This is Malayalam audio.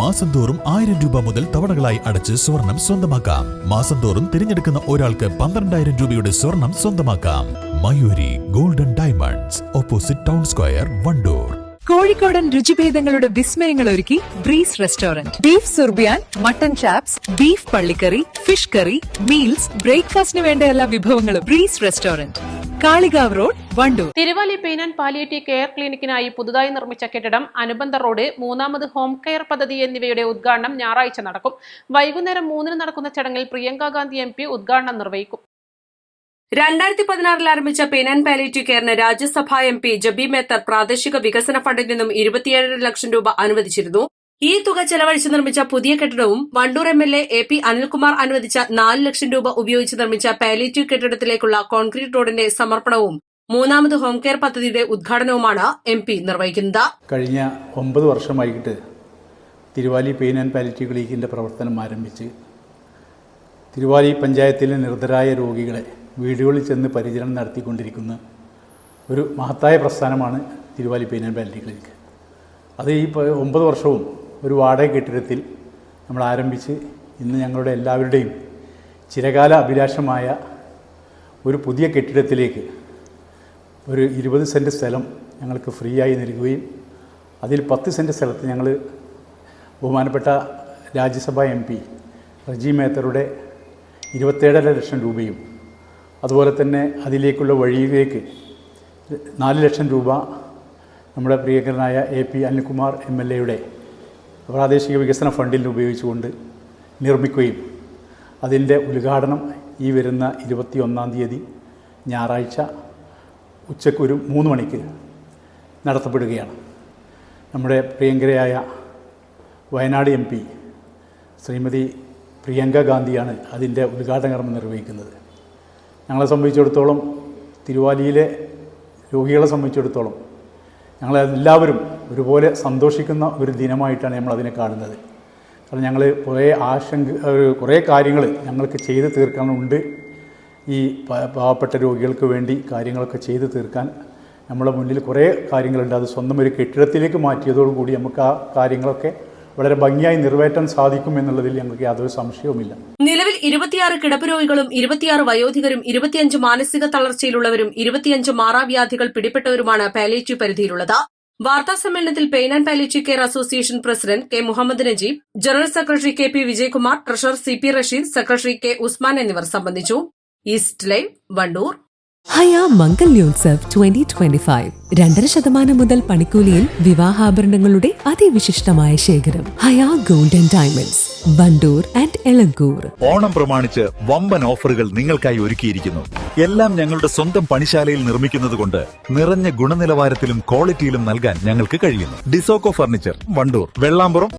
മാസം തോറും ആയിരം രൂപ മുതൽ തവണകളായി അടച്ച് സ്വർണം സ്വന്തമാക്കാം. മാസം തോറും തിരഞ്ഞെടുക്കുന്ന ഒരാൾക്ക് പന്ത്രണ്ടായിരം രൂപയുടെ സ്വർണം സ്വന്തമാക്കാം. Mayoori golden diamonds opposite town square Wandoor. കോഴിക്കോടൻ രുചിഭേദങ്ങളുടെ വിസ്മയങ്ങൾ ഒരുക്കി ബ്രീസ് റെസ്റ്റോറന്റ്. ബീഫ് സുർബിയാൻ മട്ടൻ ചാപ്സ് ബീഫ് പള്ളിക്കറി ഫിഷ് കറി മീൽസ് ബ്രേക്ക്ഫാസ്റ്റിന് വേണ്ട എല്ലാ വിഭവങ്ങളും Breeze restaurant. Kalikavu road Wandoor. Thiruvali pain and palliative care ക്ലിനിക്കിനായി പുതുതായി നിർമ്മിച്ച കെട്ടിടം അനുബന്ധ റോഡ് മൂന്നാമത് ഹോം കെയർ പദ്ധതി എന്നിവയുടെ ഉദ്ഘാടനം ഞായറാഴ്ച നടക്കും. വൈകുന്നേരം മൂന്നിന് നടക്കുന്ന ചടങ്ങിൽ പ്രിയങ്ക ഗാന്ധി എം പി ഉദ്ഘാടനം നിർവഹിക്കും. രണ്ടായിരത്തി പതിനാറിൽ ആരംഭിച്ച പെയിൻ ആൻഡ് പാലിയേറ്റീവ് കെയറിന് രാജ്യസഭാ എം പി ജബി മേത്തർ പ്രാദേശിക വികസന ഫണ്ടിൽ നിന്നും ഇരുപത്തിയേഴര ലക്ഷം രൂപ അനുവദിച്ചിരുന്നു. ഈ തുക ചെലവഴിച്ച് നിർമ്മിച്ച പുതിയ കെട്ടിടവും Wandoor M L A A P Anilkumar അനുവദിച്ച നാല് ലക്ഷം രൂപ ഉപയോഗിച്ച് നിർമ്മിച്ച പാലിയേറ്റീവ് കെട്ടിടത്തിലേക്കുള്ള കോൺക്രീറ്റ് റോഡിന്റെ സമർപ്പണവും മൂന്നാമത് ഹോം കെയർ പദ്ധതിയുടെ ഉദ്ഘാടനവുമാണ് എം പി നിർവഹിക്കുന്നത്. കഴിഞ്ഞ ഒമ്പത് വർഷമായിട്ട് തിരുവാലി പെയിൻ ആൻഡ് പാലിറ്റീവ് ക്ലിനിക്കിന്റെ പ്രവർത്തനം ആരംഭിച്ച് തിരുവാലി പഞ്ചായത്തിലെ നിർദ്ധരായ രോഗികളെ വീടുകളിൽ ചെന്ന് പരിചരണം നടത്തിക്കൊണ്ടിരിക്കുന്ന ഒരു മഹത്തായ പ്രസ്ഥാനമാണ് Thiruvali pain and palliative clinic അത് ഈ ഒമ്പത് വർഷവും ഒരു വാടക കെട്ടിടത്തിൽ നമ്മൾ ആരംഭിച്ച് ഇന്ന് ഞങ്ങളുടെ എല്ലാവരുടെയും ചിരകാല അഭിലാഷമായ ഒരു പുതിയ കെട്ടിടത്തിലേക്ക് ഒരു ഇരുപത് സെന്റ് സ്ഥലം ഞങ്ങൾക്ക് ഫ്രീ ആയി നൽകുകയും അതിൽ പത്ത് സെന്റ് സ്ഥലത്ത് ഞങ്ങൾ ബഹുമാനപ്പെട്ട രാജ്യസഭാ എം പി റജി മേത്തറുടെ ഇരുപത്തേഴര ലക്ഷം രൂപയും അതുപോലെ തന്നെ അതിലേക്കുള്ള വഴിയിലേക്ക് നാല് ലക്ഷം രൂപ നമ്മുടെ പ്രിയങ്കരനായ A P Anilkumar M L എയുടെ പ്രാദേശിക വികസന ഫണ്ടിൽ ഉപയോഗിച്ചുകൊണ്ട് നിർമ്മിക്കുകയും അതിന്റെ ഉദ്ഘാടനം ഈ വരുന്ന ഇരുപത്തി ഒന്നാം തീയതി ഞായറാഴ്ച ഉച്ചയ്ക്ക് ഒരു മൂന്ന് മണിക്ക് നടത്തപ്പെടുകയാണ്. നമ്മുടെ പ്രിയങ്കരയായ വയനാട് എം പി ശ്രീമതി പ്രിയങ്ക ഗാന്ധിയാണ് അതിന്റെ ഉദ്ഘാടന കർമ്മം നിർവഹിക്കുന്നത്. ഞങ്ങളെ സംബന്ധിച്ചിടത്തോളം തിരുവാലിയിലെ രോഗികളെ സംബന്ധിച്ചിടത്തോളം ഞങ്ങളെല്ലാവരും ഒരുപോലെ സന്തോഷിക്കുന്ന ഒരു ദിനമായിട്ടാണ് നമ്മളതിനെ കാണുന്നത്. കാരണം ഞങ്ങൾ കുറേ ആശങ്ക കുറേ കാര്യങ്ങൾ ഞങ്ങൾക്ക് ചെയ്ത് തീർക്കാനുണ്ട്. ഈ പാവപ്പെട്ട രോഗികൾക്ക് വേണ്ടി കാര്യങ്ങളൊക്കെ ചെയ്തു തീർക്കാൻ നമ്മുടെ മുന്നിൽ കുറേ കാര്യങ്ങളുണ്ട്. അത് സ്വന്തം ഒരു കെട്ടിടത്തിലേക്ക് മാറ്റിയതോടുകൂടി നമുക്ക് ആ കാര്യങ്ങളൊക്കെ വളരെ ഭംഗിയായി നിറവേറ്റാൻ സാധിക്കും എന്നുള്ളതിൽ ഞങ്ങൾക്ക് യാതൊരു സംശയവുമില്ല. നിലവിൽ ഇരുപത്തിയാറ് കിടപ്പ് രോഗികളും ഇരുപത്തിയാറ് വയോധികരും ഇരുപത്തിയഞ്ച് മാനസിക തളർച്ചയിലുള്ളവരും ഇരുപത്തിയഞ്ച് മാറാവ്യാധികൾ പിടിപ്പെട്ടവരുമാണ് പാലേറ്റീവ് പരിധിയിലുള്ളത്. വാർത്താ സമ്മേളനത്തിൽ pain and palliative care association president K Muhammad Najeeb general secretary K P Vijayakumar treasurer C P Rasheed secretary K Usman എന്നിവർ സംബന്ധിച്ചു. East line Wandoor. Haya Mangalyotsav twenty twenty five രണ്ടര ശതമാനം മുതൽ പണിക്കൂലിയിൽ വിവാഹാഭരണങ്ങളുടെ അതിവിശിഷ്ടമായ ശേഖരം. Haya golden diamonds Wandoor and Elankur. Onam പ്രമാണിച്ച് വമ്പൻ ഓഫറുകൾ നിങ്ങൾക്കായി ഒരുക്കിയിരിക്കുന്നു. എല്ലാം ഞങ്ങളുടെ സ്വന്തം പണിശാലയിൽ നിർമ്മിക്കുന്നതുകൊണ്ട് നിറഞ്ഞ ഗുണനിലവാരത്തിലും ക്വാളിറ്റിയിലും നൽകാൻ ഞങ്ങൾക്ക് കഴിയുന്നു. ഡിസോക്കോ ഫർണിച്ചർ വണ്ടൂർ. വെള്ളാമ്പുറം